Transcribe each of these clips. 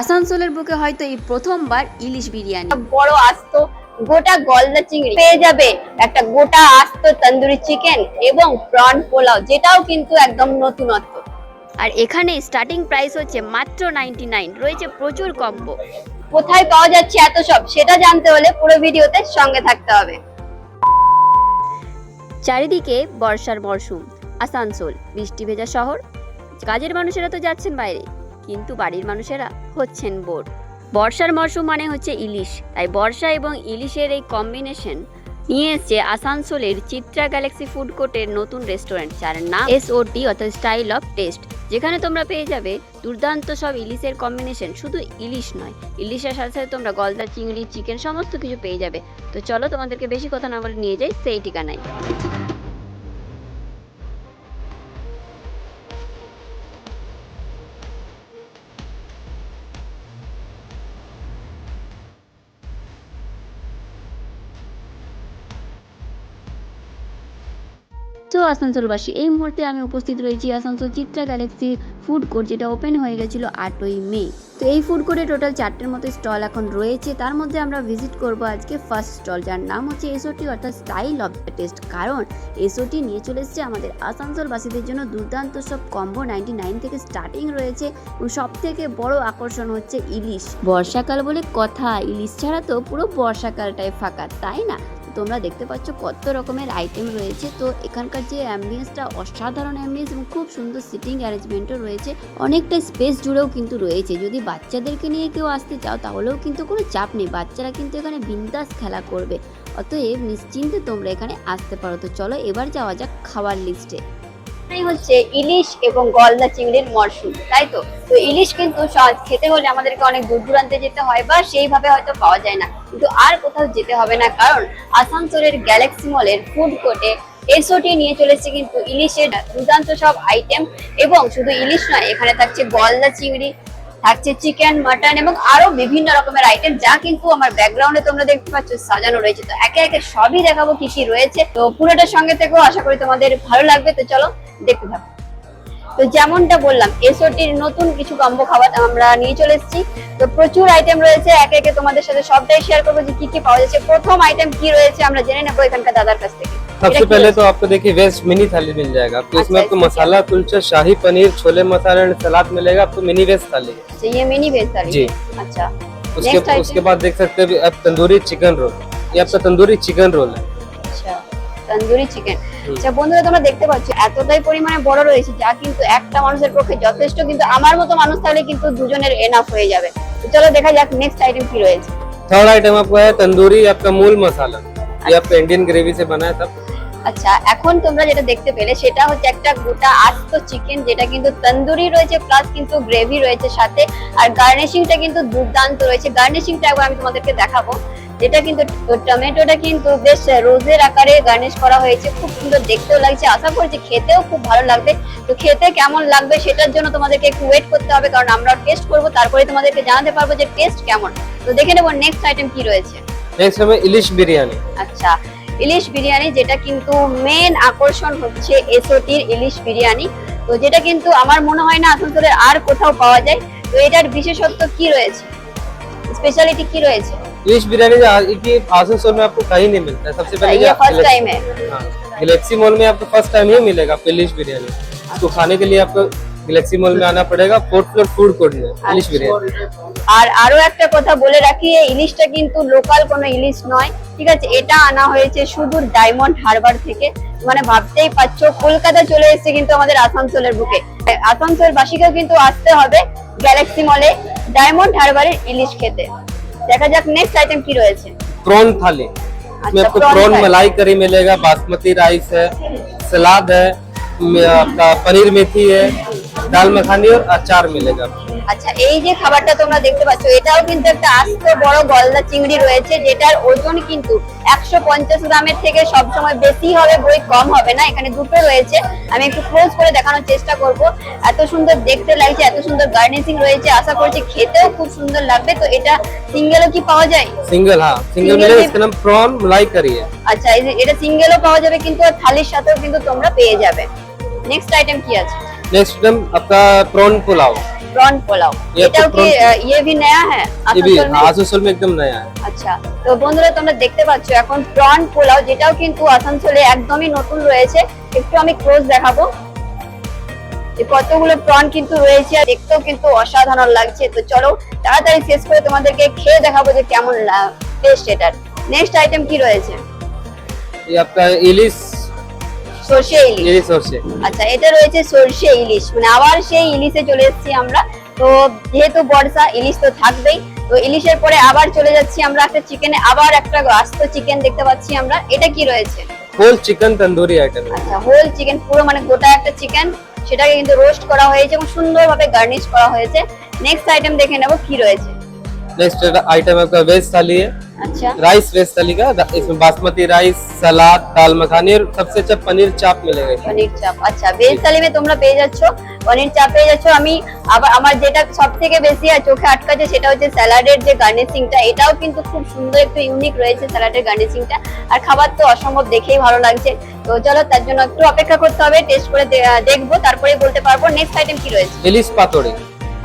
আসানসোলের বুকে হয়তো এই প্রথমবার ইলিশ বিরিয়ানি। বড় আস্ত গোটা গলদা চিংড়ি। পেয়ে যাবে একটা গোটা আস্ত তন্দুরি চিকেন এবং প্রন পোলাও যেটাও কিন্তু একদম নতুনত্ব। আর এখানে স্টার্টিং প্রাইস হচ্ছে মাত্র নাইনটি নাইন রয়েছে প্রচুর কম্বো। কোথায় পাওয়া যাচ্ছে এত সব সেটা জানতে হলে পুরো ভিডিওতে সঙ্গে থাকতে হবে। চারিদিকে বর্ষার মরশুম আসানসোল বৃষ্টি ভেজা শহর। কাজের মানুষেরা তো যাচ্ছেন বাইরে। কিন্তু বাড়ির মানুষেরা হচ্ছেন বোর। বর্ষার মরশুম মানে হচ্ছে ইলিশ, তাই বর্ষা এবং ইলিশের এই কম্বিনেশন নিয়ে এসছে আসানসোলের চিত্রা গ্যালাক্সি ফুড কোর্টের নতুন রেস্টুরেন্ট, যার নাম এস ও টি অর্থাৎ স্টাইল অফ টেস্ট। যেখানে তোমরা পেয়ে যাবে দুর্দান্ত সব ইলিশের কম্বিনেশন, শুধু ইলিশ নয় ইলিশের সাথে সাথে তোমরা গলদা, চিংড়ি, চিকেন, সমস্ত কিছু পেয়ে যাবে। তো চলো তোমাদেরকে বেশি কথা না বলে নিয়ে যাই, সেই ঠিকানায়। তো আসানসোলবাসী এই মুহূর্তে আমি উপস্থিত রয়েছি Asansol Chitra galaxy food court যেটা ওপেন হয়ে গেছিল আটই মে। তো এই ফুড কোর্টে টোটাল চারটের মতো স্টল এখন রয়েছে। তার মধ্যে আমরা ভিজিট করব আজকে ফার্স্ট স্টল যার নাম হচ্ছে এসওটি অর্থাৎ স্টাইল অফ দ্য টেস্ট কারণ এসওটি নিয়ে চলে এসেছে আমাদের আসানসোলবাসীদের জন্য দুর্দান্ত সব কম্বো নাইনটি নাইন থেকে স্টার্টিং রয়েছে। এবং সব থেকে বড় আকর্ষণ হচ্ছে ইলিশ। বর্ষাকাল বলে কথা। ইলিশ ছাড়া তো পুরো বর্ষাকালটাই ফাঁকা, তাই না? তোমরা দেখতে পাচ্ছ কত রকমের আইটেম রয়েছে। তো এখানকার যে অ্যাম্বিয়েন্সটা অসাধারণ অ্যাম্বিয়েন্স এবং খুব সুন্দর সিটিং অ্যারেঞ্জমেন্টও রয়েছে, অনেকটা স্পেস জুড়েও কিন্তু রয়েছে। যদি বাচ্চাদেরকে নিয়ে কেউ আসতে চাও, তাহলেও কিন্তু কোনো চাপ নেই। বাচ্চারা কিন্তু এখানে বিন্দাস খেলা করবে। অতএব নিশ্চিন্তে তোমরা এখানে আসতে পারো। তো চলো এবার যাওয়া যাক খাবার লিস্টে এই হচ্ছে ইলিশ এবং গলদা চিংড়ির মরশুম, তাই তো? তো ইলিশ কিন্তু খেতে হলে আমাদেরকে অনেক দূর দূরান্তে যেতে হয় বা সেইভাবে হয়তো পাওয়া যায় না। কিন্তু আর কোথাও যেতে হবে না, কারণ আসানসোলের গ্যালাক্সি মলের ফুড কোর্টে এসওটি নিয়ে চলেছে কিন্তু ইলিশের দুর্দান্ত সব আইটেম এবং শুধু ইলিশ নয়, এখানে থাকছে গলদা চিংড়ি থাকছে চিকেন, মাটন এবং আরও বিভিন্ন রকমের আইটেম যা কিন্তু আমার ব্যাকগ্রাউন্ডে তোমরা দেখতে পাচ্ছ, সাজানো রয়েছে। তো একে একে সবই দেখাবো কি কি রয়েছে। তো পুরোটার সঙ্গে থেকেও আশা করি তোমাদের ভালো লাগবে। তো চলো, দেখতে থাকো। তো যেমনটা বললাম এসওটির নতুন কিছু কম্বো খাবার আমরা নিয়ে চলে এসেছি তো প্রচুর আইটেম রয়েছে একে একে তোমাদের সাথে সবটাই শেয়ার করবো যে কি কি পাওয়া যাচ্ছে প্রথম আইটেম কি রয়েছে আমরা জেনে নেবো এখানকার দাদার কাছ থেকে सबसे এটা কি पहले রয়েছে? तो आपको देखिए वेज मिनी थाली मिल जाएगा आपको अच्छा, इसमें आपको इसमें मसाला कुलचा शाही पनीर छोले मसाला एंड सलाद मिलेगा आपको मिनी वेज थाली আচ্ছা ये मिनी वेज थाली जी। अच्छा उसके Next item? उसके बाद देख सकते हैं आप तंदूरी चिकन रोल ये आपका तंदूरी चिकन रोल है আচ্ছা তন্দুরি চিকেন হুম। আচ্ছা বন্ধুরা তোমরা দেখতে পাচ্ছ এতটাই পরিমাণে বড় রয়েছে যা কিন্তু একটা মানুষের পক্ষে যথেষ্ট কিন্তু আমার মতো মানুষ থাকলে কিন্তু দুজনের এনাফ হয়ে যাবে তো চলো দেখা যাক নেক্সট আইটেম কি রয়েছে थर्ड आइटम आपको है तंदूरी आपका मूल मसाला ये आपका इंडियन ग्रेवी से बना है सब আচ্ছা এখন তোমরা যেটা দেখতে পেলে সেটা হচ্ছে একটা গোটা আস্ত চিকেন যেটা কিন্তু তন্দুরি রয়েছে প্লাস কিন্তু গ্রেভি রয়েছে সাথে আর গার্নিশিংটা কিন্তু দুর্দান্ত রয়েছে গার্নিশিংটা একবার আমি তোমাদেরকে দেখাবো যেটা কিন্তু টমেটোটা কিন্তু বেশ রোজের আকারে গার্নিশ করা হয়েছে। খুব সুন্দর দেখতেও লাগছে। আশা করছি খেতেও খুব ভালো লাগবে। তো খেতে কেমন লাগবে সেটার জন্য তোমাদেরকে একটু ওয়েট করতে হবে কারণ আমরা টেস্ট করব তারপরে তোমাদেরকে জানাতে পারব যে টেস্ট কেমন। তো দেখে নেব নেক্সট আইটেম কি রয়েছে। নেক্সট হবে ইলিশ বিরিয়ানি। আচ্ছা ইলিশ বিরিয়ানি যেটা কিন্তু মেন আকর্ষণ হচ্ছে এসওটির ইলিশ বিরিয়ানি। তো যেটা কিন্তু আমার মনে হয় না আসানসোলের আর কোথাও পাওয়া যায়। তো এটার বিশেষত্ব কি রয়েছে? স্পেশালিটি কি রয়েছে? इलिश बिरयानी जो आ- ये आसनसोल में आपको कहीं नहीं मिलता है सबसे अच्छा, पहले ये जो फर्स्ट गैलेक्सी- टाइम है हाँ, गैलेक्सी मॉल में आपको फर्स्ट टाइम ही मिलेगा आपको इलिश बिरयानी इसको खाने के लिए आपको गैलेक्सी मॉल में आना पड़ेगा फोर्थ फ्लोर फूड कोर्ट में इलिश बिरयानी আর আরো একটা কথা বলে রাখি এই ইলিশটা কিন্তু লোকাল কোনো ইলিশ নয় ঠিক আছে এটা আনা হয়েছে সুদূর ডায়মন্ড হারবার থেকে মানে ভাবতেই পারছো কলকাতা চলে এসেছে কিন্তু আমাদের আসানসোলের বুকে আসানসোল বাসীকেও কিন্তু আসতে হবে গ্যালাক্সি মলে ডায়মন্ড হারবারের ইলিশ খেতে দেখা যাক নেক্সট আইটেম কি রয়েছে प्रॉन थाली इसमें अच्छा, आपको prawn प्रॉन थाली। मलाई करी मिलेगा बासमती राइस है सलाद है म- आपका पनीर मेथी है दाल मखानी और अचार मिलेगा आपको। আচ্ছা এই যে খাবারটা তোমরা দেখতে পাচ্ছ এটাও কিন্তু একটা আস্ত বড় গলদা চিংড়ি রয়েছে যেটার ওজন কিন্তু একশো পঞ্চাশ গ্রামের থেকে সবসময় বেশি হবে বই কম হবে না এখানে দুটো রয়েছে আমি একটু ক্লোজ করে দেখানোর চেষ্টা করব এত সুন্দর দেখতে লাগছে এত সুন্দর গার্নিশিং রয়েছে আশা করছি খেতেও খুব সুন্দর লাগবে তো এটা সিঙ্গেলও কি পাওয়া যায় सिंगल हाँ सिंगल Single मिलेगा में- इसका नाम प्रॉन मलाई करी है আচ্ছা এই যে এটা সিঙ্গেলও পাওয়া যাবে কিন্তু আর থালির সাথেও কিন্তু তোমরা পেয়ে যাবে নেক্সট আইটেম কি আছে नेक्स्ट आइटम आपका प्रॉन पुलाव प्रॉन पुलाव ये এটাও आपको কি prawn- আহ, ये भी नया है ये भी আসানসোল में? आसनसोल में एकदम नया है আচ্ছা তো বন্ধুরা তোমরা দেখতে পাচ্ছ এখন প্রন পোলাও যেটাও কিন্তু আসানসোলে একদমই নতুন রয়েছে একটু আমি ক্লোজ দেখাবো যে কতগুলো প্রন কিন্তু রয়েছে আর দেখতেও কিন্তু অসাধারণ লাগছে তো চলো তাড়াতাড়ি শেষ করে তোমাদেরকে খেয়ে দেখাবো যে কেমন টেস্ট এটার নেক্সট আইটেম কি রয়েছে ये आपका इलिश সর্ষে ইলিশ। সর্ষে। আচ্ছা এটা রয়েছে সর্ষে ইলিশ। মানে আবার সেই ইলিশে চলে এসেছি আমরা। তো যেহেতু বর্ষা ইলিশ তো থাকবেই। তো ইলিশের পরে আবার চলে যাচ্ছি আমরা একটা চিকেনে। আবার একটা আস্ত চিকেন দেখতে পাচ্ছি আমরা। এটা কি রয়েছে? হোল চিকেন তন্দুরি আইটেম আচ্ছা হোল চিকেন পুরো মানে গোটা একটা চিকেন। সেটাকে কিন্তু রোস্ট করা হয়েছে এবং সুন্দরভাবে গার্নিশ করা হয়েছে। নেক্সট আইটেম দেখে নেব কি রয়েছে। নেক্সট আইটেম আপনার ভেজ থালি আচ্ছা राइस वेज थाली का इसमें बासमती राइस सलाद दाल मखानी और सबसे अच्छा पनीर चाप मिलेगा इसमें। পনির চাপ আচ্ছা ভেজ তালিমে তোমরা পেয়ে যাচ্ছ পনির চাপ পেয়ে যাচ্ছ আমি আবার আমার যেটা সব থেকে বেশি আর চোখে আটকাচ্ছে সেটা হচ্ছে স্যালাডের যে গার্নিশিংটা এটাও কিন্তু খুব সুন্দর একটু ইউনিক রয়েছে স্যালাডের গার্নিশিংটা আর খাবার তো অসম্ভব দেখেই ভালো লাগছে তো চলো তার জন্য একটু অপেক্ষা করতে হবে টেস্ট করে দে- আহ, দেখবো তারপরে বলতে পারবো নেক্সট আইটেম কি রয়েছে इलिश पातोड़ी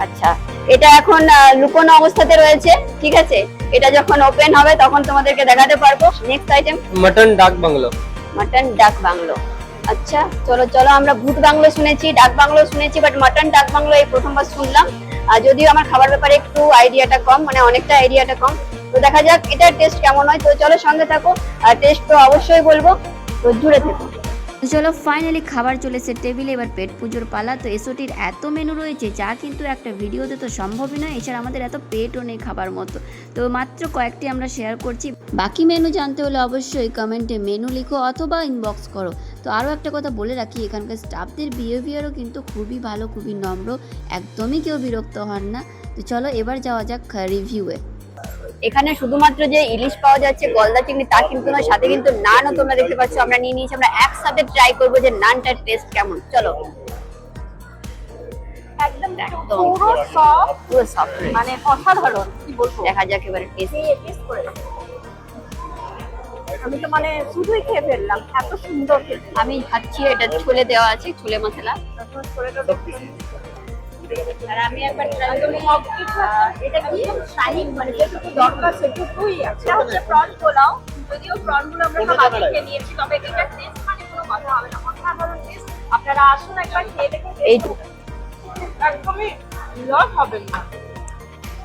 আচ্ছা এটা এখন আহ, লুকোনো অবস্থাতে রয়েছে ঠিক আছে এটা যখন ওপেন হবে তখন তোমাদেরকে দেখাতে পারব। Next item mutton dak bungalow mutton dak bungalow আচ্ছা চলো চলো আমরা ভূত বাংলো শুনেছি ডাক বাংলো শুনেছি বাট মটন ডাক বাংলো এই প্রথমবার শুনলাম। আর যদিও আমার খাবার ব্যাপারে একটু আইডিয়াটা কম মানে অনেকটা আইডিয়াটা কম। তো দেখা যাক এটার টেস্ট কেমন হয়। তো চলো সঙ্গে থাকো। আর টেস্ট তো অবশ্যই বলব। তো জুড়ে থেকো। চলো ফাইনালি খাবার চলেছে টেবিলে এবার পেট পুজোর পালা। তো এসোটির এত মেনু রয়েছে, যা কিন্তু একটা ভিডিওতে তো সম্ভবই নয়। এছাড়া আমাদের এত পেটও নেই খাবার মতো। তো মাত্র কয়েকটি আমরা শেয়ার করছি। বাকি মেনু জানতে হলে অবশ্যই কমেন্টে মেনু লিখো অথবা ইনবক্স করো। তো আরও একটা কথা বলে রাখি, এখানকার স্টাফদের বিহেভিয়ারও কিন্তু খুবই ভালো, খুবই নম্র। একদমই কেউ বিরক্ত হন না। তো চলো এবার যাওয়া যাক রিভিউয়ে এখানে শুধুমাত্র যে ইলিশ পাওয়া যাচ্ছে গলদা চিংড়ি তা কিন্তু নয় সাথে কিন্তু নানও তোমরা দেখতে পাচ্ছ। আমরা নিয়ে নিয়েছি আমরা একসাথে ট্রাই করব যে নানটার টেস্ট কেমন। চলো। একদম একদম পুরো সফট পুরো সফট মানে অসাধারণ কি বলব? দেখা যাক এবারে টেস্ট টেস্ট করে আমি তো মানে শুধুই খেয়ে ফেললাম এত সুন্দর আমি খাচ্ছি এটা ছোলে দেওয়া আছে ছোলে মশলা। আর আমি একবার ট্রাই করি। এটা কি? শাইনিং মানে যেটুকু দরকার সেটুকুই এটা হচ্ছে প্রন পোলাও। যদিও আমরা সব আগে খেয়ে নিয়েছি তবে এটা টেস্ট মানে কোনো কথা হবে না। অসাধারণ টেস্ট আপনারা আসুন একবার খেয়ে দেখুন এইটুকু। একদমই লস হবে না।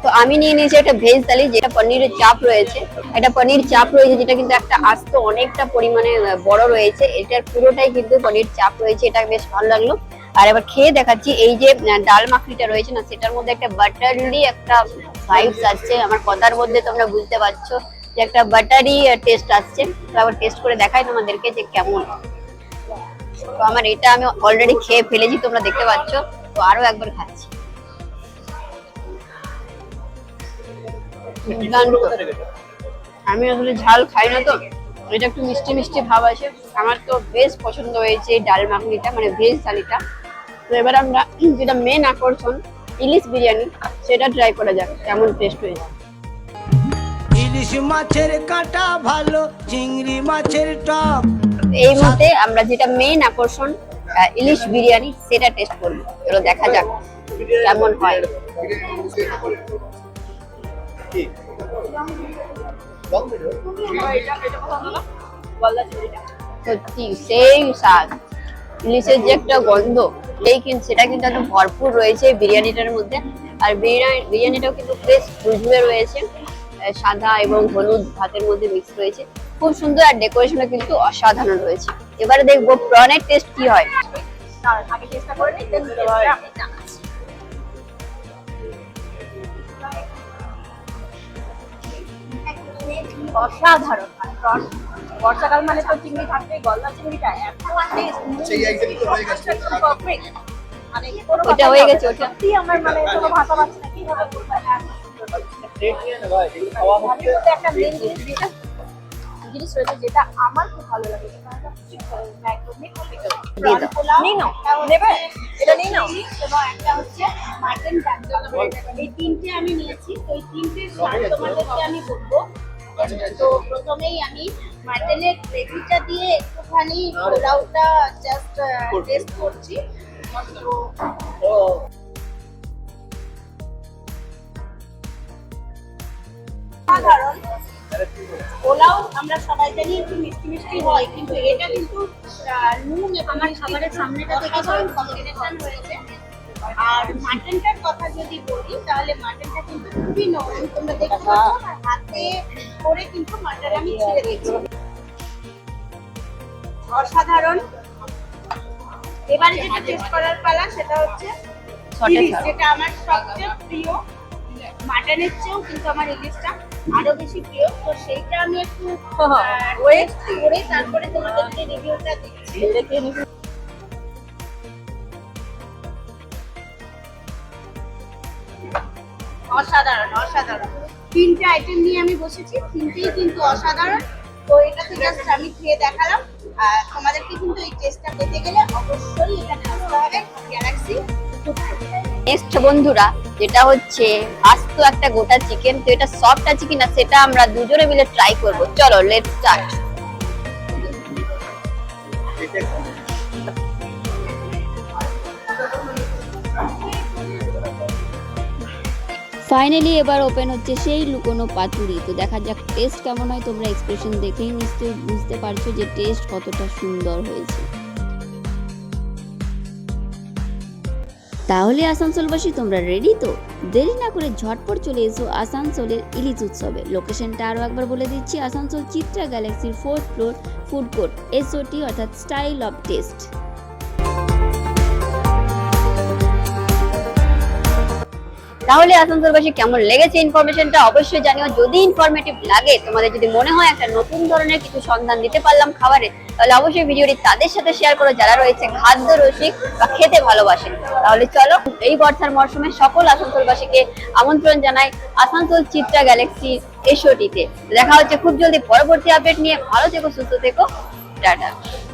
তো আমি নিয়ে নিয়েছি একটা ভেজ থালি যেটা পনিরের চাপ রয়েছে। একটা পনির চাপ রয়েছে যেটা কিন্তু একটা আস্ত অনেকটা পরিমাণে বড় রয়েছে। এটার পুরোটাই কিন্তু পনির চাপ রয়েছে। এটা বেশ ভালো লাগল। আর এবার খেয়ে দেখাচ্ছি, এই যে ডাল মাখনিটা রয়েছে না, সেটার মধ্যে একটা বাটারলি একটা ভাইবস আসছে। আমার কথার মধ্যে তোমরা বুঝতে পারছ যে একটা বাটারি টেস্ট আসছে। তো আবার টেস্ট করে দেখাই তোমাদেরকে যে কেমন। তো আমার এটা আমি অলরেডি খেয়ে ফেলেছি, তোমরা দেখতে পাচ্ছ। তো আরও একবার খাচ্ছি। আমি আসলে ঝাল খাই না তো, এটা একটু মিষ্টি মিষ্টি ভাব আছে। আমার তো বেশ পছন্দ হয়েছে এই ডাল মাখনিটা মানে ভেজ থালিটা। তো এবার আমরা যেটা মেন আকর্ষণ ইলিশ বিরিয়ানি সেটা ট্রাই করা যাক কেমন টেস্ট হয়েছে ইলিশ মাছের কাঁটা ভালো চিংড়ি মাছের টক। এই মুহূর্তে আমরা যেটা মেন আকর্ষণ ইলিশ বিরিয়ানি সেটা টেস্ট করব। চলো দেখা যাক কেমন হয়। সত্যি সেই স্বাদ। ইলিশের যে একটা গন্ধ। এই কিন্তু সেটা কিন্তু একদম ভরপুর রয়েছে বিরিয়ানিটার মধ্যে। আর বিরিয়ানি বিরিয়ানিটাও কিন্তু বেশ ঝুরঝুরে রয়েছে। সাদা এবং হলুদ ভাতের মধ্যে মিক্স রয়েছে। খুব সুন্দর আর ডেকোরেশনও কিন্তু অসাধারণ রয়েছে। এবারে দেখব প্রনের টেস্ট কি হয়। আগে চেষ্টা করে অসাধারণ মানে বর্ষাকাল মানে তো চিংড়ি থাকবেই গলদা চিংড়িটা এত পারফেক্ট মানে কোনো ওটা হয়ে গেছে, ওটা। সত্যি আমার মানে কোনো ভাষা পাচ্ছি না কীভাবে বলব মধ্যে একটা মেন জিনিস যেটা জিনিস রয়েছে যেটা আমার খুব ভালো লাগে সেটা একদমই দিয়ে prawn দাও। পোলাও। নিয়ে নাও। নেবে? এটা নিয়ে এবং একটা হচ্ছে মাটন এই তিনটে আমি নিয়েছি তো এই তিনটে তোমাদেরকে আমি বলব। তো প্রথমেই আমি মাটনের গ্রেভিটা দিয়ে একটুখানি পোলাওটা জাস্ট টেস্ট করছি। তো সাধারণ পোলাও আমরা সবাই জানি একটু মিষ্টি মিষ্টি হয় কিন্তু এটা কিন্তু নুন আমার খাবারের সামনেটা থেকে কম্বিনেশন হয়েছে। আর মাটনটার কথা যদি বলি তাহলে মাটনটা কিন্তু খুবই নরম। তোমরা দেখতে পাচ্ছ হাতে করে কিন্তু মাটন আমি ছেড়ে দিচ্ছি অসাধারণ। এবারে যেটা টেস্ট করার পালা সেটা হচ্ছে ইলিশ, যেটা আমার সবচেয়ে প্রিয়। মাটনের চেয়েও কিন্তু আমার ইলিশটা আরও বেশি প্রিয়। তো সেইটা আমি একটু ওয়েট করে তারপরে তোমাদেরকে রিভিউটা দিচ্ছি। তিনটে আইটেম নিয়ে আমি বসেছি। তিনটেই কিন্তু অসাধারণ। তো এটাতে জাস্ট আমি খেয়ে দেখালাম। আর তোমাদেরকে কিন্তু এই টেস্টটা পেতে গেলে অবশ্যই এখানে আসতে হবে। গ্যালাক্সি নেক্সট বন্ধুরা যেটা হচ্ছে আস্ত একটা গোটা চিকেন তো এটা সফট আছে কিনা সেটা আমরা দুজনে মিলে ট্রাই করব। চলো লেট স্টার্ট ফাইনালি এবার ওপেন হচ্ছে সেই লুকোনো পাতুরি। তো দেখা যাক টেস্ট কেমন হয়, তোমরা এক্সপ্রেশন দেখেই নিশ্চয়ই বুঝতে পারছ যে টেস্ট কতটা সুন্দর হয়েছে। তাহলে আসানসোলবাসী, তোমরা রেডি তো? দেরি না করে ঝটপট চলে এসো আসানসোলের ইলিশ উৎসবে। লোকেশনটা আরও একবার বলে দিচ্ছি, আসানসোল চিত্রা গ্যালাক্সির fourth floor food court SOT অর্থাৎ স্টাইল অফ টেস্ট তাহলে আসানসোলবাসী কেমন লেগেছে ইনফরমেশনটা অবশ্যই জানিও। যদি ইনফরমেটিভ লাগে, তোমাদের যদি মনে হয় একটা নতুন ধরনের কিছু সন্ধান দিতে পারলাম খাবারে, তাহলে অবশ্যই ভিডিওটি তাদের সাথে শেয়ার করো, যারা রয়েছে খাদ্য রসিক বা খেতে ভালোবাসেন। তাহলে চলো, এই বর্ষার মরশুমে সকল আসানসোলবাসীকে আমন্ত্রণ জানাই আসানসোল চিত্রা গ্যালাক্সি এসওটিতে। দেখা হচ্ছে খুব জলদি পরবর্তী আপডেট নিয়ে। ভালো থেকো, সুস্থ থেকো। টাটা।